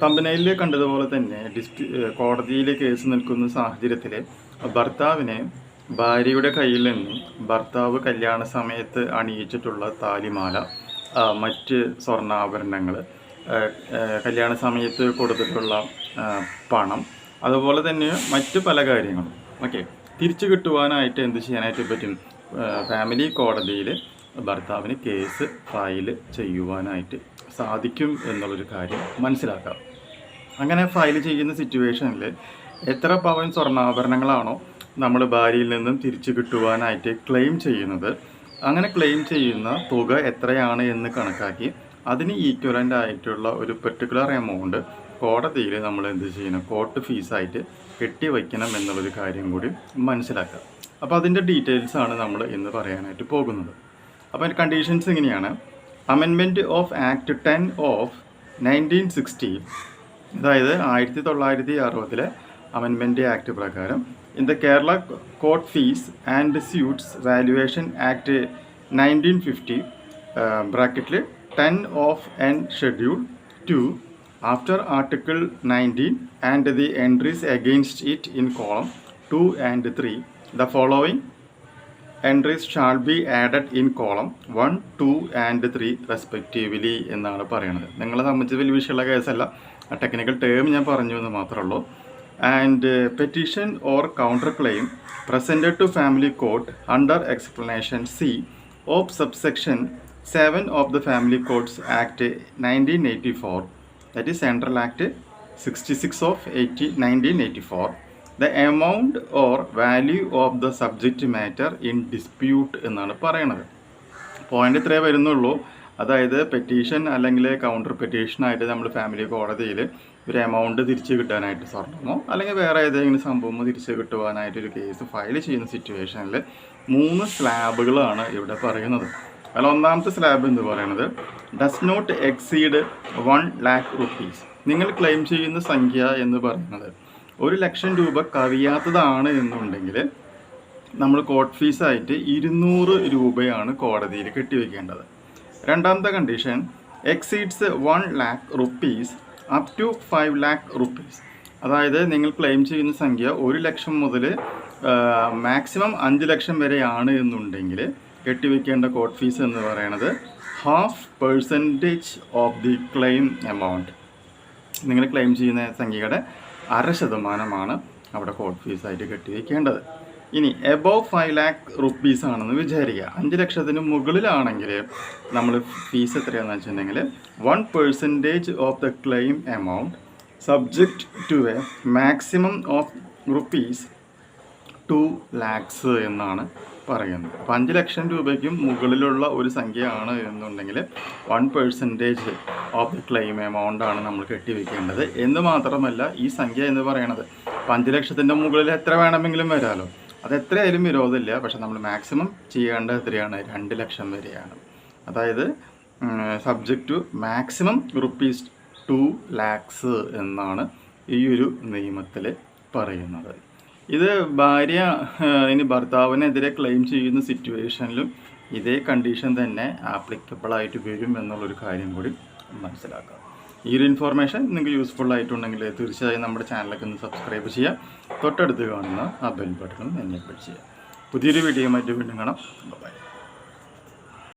തമ്പനയിൽ കണ്ടതുപോലെ തന്നെ ഡിസ്ട്രി കോടതിയിൽ കേസ് നിൽക്കുന്ന സാഹചര്യത്തിൽ ഭർത്താവിനെ ഭാര്യയുടെ കയ്യിൽ നിന്നും ഭർത്താവ് കല്യാണ സമയത്ത് അണിയിച്ചിട്ടുള്ള താലിമാല മറ്റ് സ്വർണാഭരണങ്ങൾ കല്യാണ സമയത്ത് കൊടുത്തിട്ടുള്ള പണം അതുപോലെ തന്നെ മറ്റ് പല കാര്യങ്ങളും. ഓക്കെ. തിരിച്ചു കിട്ടുവാനായിട്ട് എന്ത് ചെയ്യാനായിട്ട് പറ്റും? ഫാമിലി കോടതിയിൽ ഭർത്താവിന് കേസ് ഫയൽ ചെയ്യുവാനായിട്ട് സാധിക്കും എന്നുള്ളൊരു കാര്യം മനസ്സിലാക്കാം. അങ്ങനെ ഫയൽ ചെയ്യുന്ന സിറ്റുവേഷനിൽ എത്ര പവൻ സ്വർണാഭരണങ്ങളാണോ നമ്മൾ ഭാര്യയിൽ നിന്നും തിരിച്ചു കിട്ടുവാനായിട്ട് ക്ലെയിം ചെയ്യുന്നത് അങ്ങനെ ക്ലെയിം ചെയ്യുന്ന തുക എത്രയാണ് എന്ന് കണക്കാക്കി അതിന് ഈക്വലന്റ് ആയിട്ടുള്ള ഒരു പെർട്ടിക്കുലർ എമൗണ്ട് കോടതിയിൽ നമ്മൾ എന്ത് ചെയ്യണം കോർട്ട് ഫീസായിട്ട് കെട്ടിവയ്ക്കണം എന്നുള്ളൊരു കാര്യം കൂടി മനസ്സിലാക്കുക അപ്പോൾ അതിന്റെ ഡീറ്റെയിൽസാണ് നമ്മൾ ഇന്ന് പറയാനായിട്ട് പോകുന്നത്. അപ്പോൾ കണ്ടീഷൻസ് ഇങ്ങനെയാണ്. അമെൻമെന്റ് of act ten of nineteen sixty അതായത് ആയിരത്തി തൊള്ളായിരത്തി അറുപതിലെ അമെൻമെന്റ് ആക്ട് പ്രകാരം in the Kerala court fees and suits valuation act nineteen fifty ബ്രാക്കറ്റിൽ ten of an schedule two after article nineteen and the entries against it in column two and three the following entries shall be added in column one two and three respectively എന്നാണ് പറയുന്നത് നിങ്ങളെ സംബന്ധിച്ച് വലിയ വിഷയമുള്ള കേസല്ല. Technical term ഞാൻ പറഞ്ഞു എന്ന് മാത്രമേ ഉള്ളൂ and petition or counter claim presented to family court under explanation C of subsection seven of the family courts act nineteen eighty four that is central act sixty six of eighty nineteen eighty four the amount or value of the subject matter in dispute എന്നാണ് പറയണത്. Point ഇത്രേ വരുന്നുള്ളൂ. അതായത് petition അല്ലെങ്കിൽ counter പെറ്റീഷനായിട്ട് നമ്മൾ family കോടതിയിൽ ഒരു amount തിരിച്ച് കിട്ടാനായിട്ട് സ്വർണമോ അല്ലെങ്കിൽ വേറെ ഏതെങ്കിലും സംഭവമോ തിരിച്ച് കിട്ടുവാനായിട്ട് ഒരു കേസ് ഫയൽ ചെയ്യുന്ന സിറ്റുവേഷനിൽ മൂന്ന് സ്ലാബുകളാണ് ഇവിടെ പറയുന്നത്. അതിൽ ഒന്നാമത്തെ സ്ലാബ് എന്ന് പറയുന്നത് does not exceed one lakh rupees നിങ്ങൾ ക്ലെയിം ചെയ്യുന്ന സംഖ്യ എന്ന് പറയുന്നത് ഒരു ലക്ഷം രൂപ കവിയാത്തതാണ് എന്നുണ്ടെങ്കിൽ നമ്മൾ കോർട്ട് ഫീസായിട്ട് ഇരുന്നൂറ് രൂപയാണ് കോടതിയിൽ കെട്ടിവെക്കേണ്ടത്. രണ്ടാമത്തെ condition exceeds one lakh rupees up to five lakh rupees അതായത് നിങ്ങൾ ക്ലെയിം ചെയ്യുന്ന സംഖ്യ ഒരു ലക്ഷം മുതൽ മാക്സിമം അഞ്ച് ലക്ഷം വരെയാണ് എന്നുണ്ടെങ്കിൽ കെട്ടിവെക്കേണ്ട കോർട്ട് ഫീസ് എന്ന് പറയുന്നത് half percentage of the claim amount നിങ്ങൾ ക്ലെയിം ചെയ്യുന്ന സംഖ്യയുടെ അര ശതമാനമാണ് അവിടെ കോർട്ട് ഫീസായിട്ട് കെട്ടിവെക്കേണ്ടത്. ഇനി എബോവ് ഫൈവ് ലാക്ക് റുപ്പീസ് ആണെന്ന് വിചാരിക്കുക. അഞ്ച് ലക്ഷത്തിന് മുകളിലാണെങ്കിൽ നമ്മൾ ഫീസ് എത്രയാണെന്ന് വെച്ചിട്ടുണ്ടെങ്കിൽ one percentage of the claim amount subject to a maximum of rupees two lakhs എന്നാണ് പറയുന്നത്. അപ്പം അഞ്ച് ലക്ഷം രൂപയ്ക്കും മുകളിലുള്ള ഒരു സംഖ്യയാണ് എന്നുണ്ടെങ്കിൽ one percentage of claim amount ആണ് നമ്മൾ കെട്ടിവെക്കേണ്ടത്. എന്ന് മാത്രമല്ല ഈ സംഖ്യ എന്ന് പറയണത് അപ്പം അഞ്ച് ലക്ഷത്തിന്റെ മുകളിൽ എത്ര വേണമെങ്കിലും വരാമല്ലോ അത് എത്രയായാലും വിരോധമില്ല. പക്ഷെ നമ്മൾ മാക്സിമം ചെയ്യേണ്ടത് എത്രയാണ്? രണ്ട് ലക്ഷം വരെയാണ്. അതായത് subject to maximum rupees two lakhs എന്നാണ് ഈ ഒരു നിയമത്തിൽ പറയുന്നത്. ഇത് ഭാര്യ ഇനി ഭർത്താവിനെതിരെ ക്ലെയിം ചെയ്യുന്ന സിറ്റുവേഷനിലും ഇതേ കണ്ടീഷൻ തന്നെ ആപ്ലിക്കബിൾ ആയിട്ട് വരും എന്നുള്ളൊരു കാര്യം കൂടി മനസ്സിലാക്കാം. ഈ ഒരു ഇൻഫോർമേഷൻ നിങ്ങൾക്ക് യൂസ്ഫുൾ ആയിട്ടുണ്ടെങ്കിൽ തീർച്ചയായും നമ്മുടെ ചാനലൊക്കെ ഒന്ന് സബ്സ്ക്രൈബ് ചെയ്യുക. തൊട്ടടുത്ത് കാണുന്ന ആ ബെൽ ബട്ടണും എന്നെ ചെയ്യുക. പുതിയൊരു വീഡിയോ മറ്റു വീണ്ടും കാണാം. ബൈ